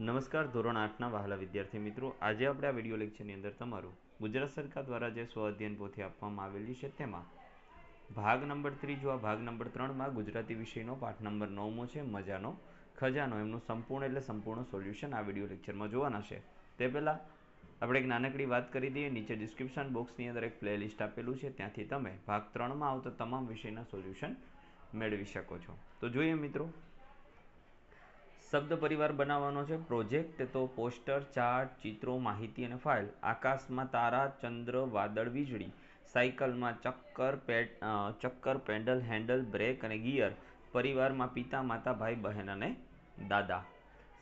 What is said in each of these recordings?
નમસ્કાર, ધોરણ આઠના વહાલા વિદ્યાર્થી મિત્રો. આજે આપણે આ વીડિયો લેક્ચરની અંદર તમારું ગુજરાત સરકાર દ્વારા જે સ્વ અધ્યયન પોથી આપવામાં આવેલી છે તેમાં ભાગ નંબર ત્રીજો આ ભાગ નંબર ત્રણમાં ગુજરાતી વિષયનો પાઠ નંબર નવમો છે, મજાનો, ખજાનો, એમનું સંપૂર્ણ એટલે સંપૂર્ણ સોલ્યુશન આ વીડિયો લેક્ચરમાં જોવાના છે. તે પહેલાં આપણે એક નાનકડી વાત કરી દઈએ. નીચે ડિસ્ક્રિપ્શન બોક્સની અંદર એક પ્લેલિસ્ટ આપેલું છે. ત્યાંથી તમે ભાગ ત્રણમાં આવતા તમામ વિષયના સોલ્યુશન મેળવી શકો છો. તો જોઈએ મિત્રો શબ્દ પરિવાર બનાવવાનો છે. પ્રોજેક્ટ, તો પોસ્ટર, ચાર્ટ, ચિત્રો, માહિતી અને ફાઇલ. આકાશમાં તારા, ચંદ્ર, વાદળ, વીજળી. સાયકલમાં ચક્કર, પેડ ચક્કર, પેન્ડલ, હેન્ડલ, બ્રેક અને ગિયર. પરિવારમાં પિતા, માતા, ભાઈ, બહેન અને દાદા.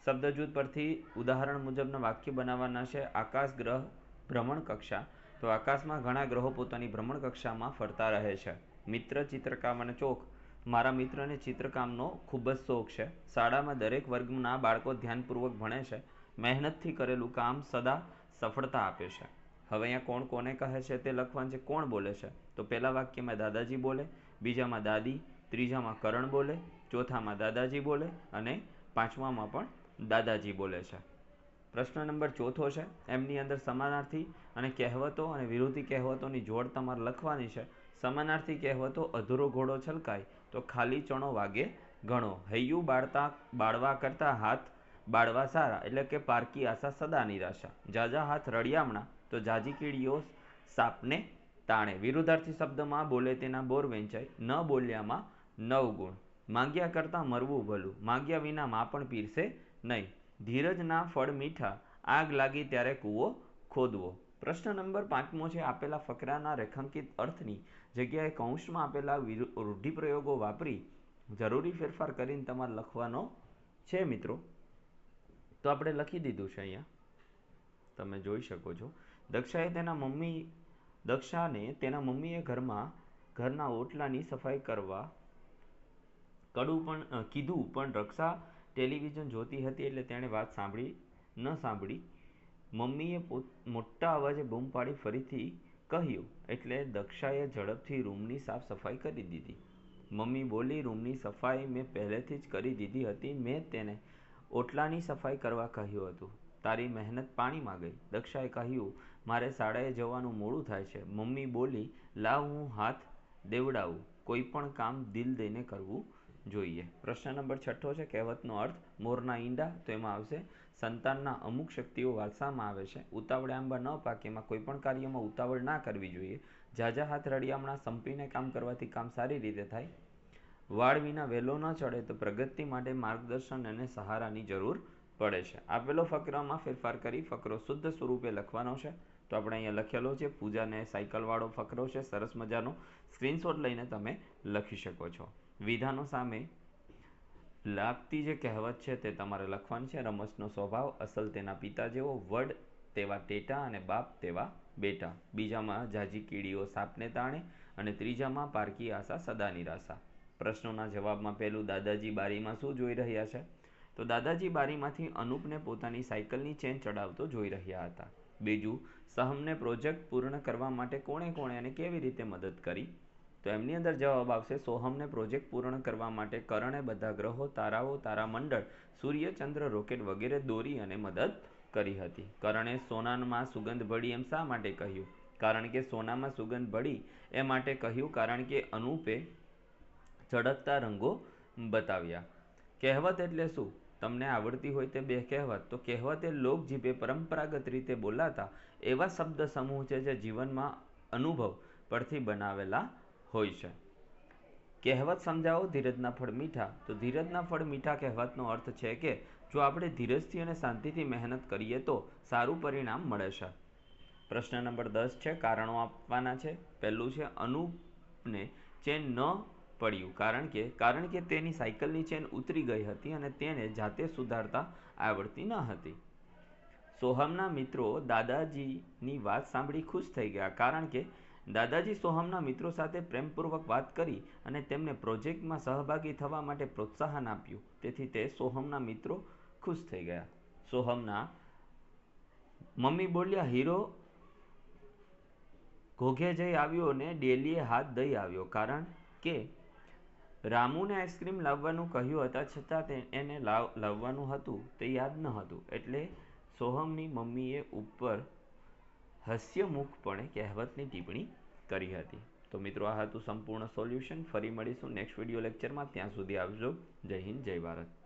શબ્દ જૂથ પરથી ઉદાહરણ મુજબના વાક્ય બનાવવાના છે. આકાશ, ગ્રહ, ભ્રમણ કક્ષા. તો આકાશમાં ઘણા ગ્રહો પોતાની ભ્રમણ કક્ષામાં ફરતા રહે છે. મિત્ર, ચિત્રકામ અને ચોક. મારા મિત્રને ચિત્રકામનો ખૂબ જ શોખ છે. શાળામાં દરેક વર્ગના બાળકો ધ્યાનપૂર્વક ભણે છે. મહેનતથી કરેલું કામ સદા સફળતા આપે છે. હવે અહીંયા કોણ કોને કહે છે તે લખવાનું છે, કોણ બોલે છે? તો પહેલા વાક્યમાં દાદાજી બોલે, બીજામાં દાદી, ત્રીજામાં કરણ બોલે, ચોથામાં દાદાજી બોલે અને પાંચમામાં પણ દાદાજી બોલે છે. પ્રશ્ન નંબર ચોથો છે, એમની અંદર સમાનાર્થી અને કહેવતો અને વિરોધી કહેવતોની જોડ તમારે લખવાની છે. સમાનાર્થી કહેવતો અધૂરો ઘોડો છલકાય તો ખાલી ચણો વાગે ઘણો. હૈયું બાળતા, બાળવા કરતા હાથ બાળવા સારા. એટલે કે પારકી આશા સદા નિરાશા. જાજા હાથ રળિયામણા તો જાજી કીડીઓ સાપને તાણે. વિરુદ્ધાર્થી શબ્દમાં બોલે તેના બોર વેંચાય. ન બોલ્યામાં નવ ગુણ. માંગ્યા કરતાં મરવું ભલું. માંગ્યા વિના માં પણ પીરસે નહીં. ધીરજના ફળ મીઠા. આગ લાગી ત્યારે કૂવો ખોદવો. પ્રશ્ન નંબર પાંચમો છે, આપેલા ફકરાના રેખાંકિત અર્થની જગ્યાએ કૌંસમાં આપેલા રૂઢિપ્રયોગો વાપરી જરૂરી ફેરફાર કરીને તમારે લખવાનો છે મિત્રો. તો આપણે લખી દીધું છે અહીંયા. તમે જોઈ શકો છો. દક્ષાએ તેના મમ્મી, દક્ષાને તેના મમ્મીએ ઘરમાં, ઘરના ઓટલાની સફાઈ કરવા કડું પણ કીધું, પણ રક્ષા ટેલિવિઝન જોતી હતી એટલે તેણે વાત સાંભળી ન સાંભળી. મમ્મીએ પોત, મોટા અવાજે બૂમ પાડી ફરીથી કહ્યું, એટલે દક્ષાએ ઝડપથી રૂમની સાફ સફાઈ કરી દીધી. મમ્મી બોલી, રૂમની સફાઈ મેં પહેલેથી જ કરી દીધી હતી. મેં તેને ઓટલાની સફાઈ કરવા કહ્યું હતું. તારી મહેનત પાણીમાં ગઈ. દક્ષાએ કહ્યું, મારે શાળાએ જવાનું મોડું થાય છે. મમ્મી બોલી, લાવ, હું હાથ દેવડાવું. કોઈ પણ કામ દિલ દઈને કરવું જોઈએ. પ્રશ્ન નંબર છઠ્ઠો છે, કહેવતનો અર્થ, મોરના ઈંડા, તો એમાં આવશે સંતાનના અમુક શક્તિઓ વારસામાં આવે છે. ઉતાવળે આંબા ન પાકે એમાં કોઈ પણ કાર્યમાં ઉતાવળ ના કરવી જોઈએ. ઝાઝા હાથ રળિયામણા સંપીને કામ કરવાથી કામ સારી રીતે થાય. વાળ વિના વહેલો ન ચડે તો પ્રગતિ માટે માર્ગદર્શન અને સહારાની જરૂર પડે છે. આપેલો ફકરામાં ફેરફાર કરી ફકરો શુદ્ધ સ્વરૂપે લખવાનો છે. તો આપણે અહીંયા લખેલો છે, પૂજાને સાયકલવાળો ફકરો છે, સરસ મજાનો સ્ક્રીનશોટ લઈને તમે લખી શકો છો. વિધાનો સામે લાગતી જે કહેવત છે તે તમારે લખવાની છે, રમસનો સ્વભાવ, અસલ તેના પિતા જેવો, વડ તેવા ટેટા અને બાપ તેવા બેટા. બીજામાં જાજી કીડીઓ સાપને તાણે અને ત્રીજામાં પારકી આશા સદા નિરાશા પ્રશ્નોના જવાબમાં પહેલું, દાદાજી બારીમાં શું જોઈ રહ્યા છે? તો દાદાજી બારીમાંથી અનુપને પોતાની સાયકલની ચેન ચડાવતો જોઈ રહ્યા હતા. બીજું, સહમને પ્રોજેક્ટ પૂર્ણ કરવા માટે કોણે કોણે અને કેવી રીતે મદદ કરી? તો એમની અંદર જવાબ આવશે, સોહમને પ્રોજેક્ટ પૂર્ણ કરવા માટે કરણે બધા ગ્રહો, તારાઓ તારામંડળ સૂર્ય, ચંદ્ર, રોકેટ વગેરે દોરી અને મદદ કરી હતી. કરણે સોનામાં સુગંધ ભળી એમ શા માટે કહ્યું? કારણ કે સોનામાં સુગંધ ભળી એ માટે કહ્યું કારણ કે અનુપે ચળકતા રંગો બતાવ્યા. કહેવત એટલે શું? તમને આવડતી હોય તે બે કહેવત. તો કહેવત એ લોકજીભે પરંપરાગત રીતે બોલાતા એવા શબ્દ સમૂહ છે જે જીવનમાં અનુભવ પરથી બનાવેલા હોય છે. કહેવત સમજાવો, ધીરજના ફળ મીઠા. તો ધીરજના ફળ મીઠા કહેવતનો અર્થ છે કે, જો આપણે ધીરજથી અને શાંતિથી મહેનત કરીએ તો સારું પરિણામ મળે છે. પ્રશ્ન નંબર દસ છે, કારણો આપવાના છે. પહેલું છે, અનુપને ચેન ન પડ્યું કારણ કે કારણ કે તેની સાયકલની ચેન ઉતરી ગઈ હતી અને તેને જાતે સુધારતા આવડતી ન હતી. સોહમના મિત્રો દાદાજીની વાત સાંભળી ખુશ થઈ ગયા કારણ કે દાદાજી સોહમના મિત્રો સાથે પ્રેમપૂર્વક વાત કરી અને તેમને પ્રોજેક્ટમાં સહભાગી થવા માટે પ્રોત્સાહન આપ્યું. તેથી તે સોહમના મિત્રો ખુશ થઈ ગયા. સોહમના મમ્મી બોલ્યા, હીરો, ઘોઘે જઈ આવ્યો અને ડેલીએ હાથ દઈ આવ્યો. કારણ કે રામુને આઈસ્ક્રીમ લાવવાનું કહ્યું હતા, છતાં તે એને લાવ, લાવવાનું હતું, તે યાદ ન હતું. એટલે સોહમની મમ્મીએ ઉપર હાસ્યમુખપણે કહેવતની ટિપ્પણી કરી હતી. તો મિત્રો, આ હતું સંપૂર્ણ સોલ્યુશન ફરી મળીશું નેક્સ્ટ વીડિયો લેક્ચરમાં ત્યાં સુધી આવજો જય હિન્દ, જય ભારત.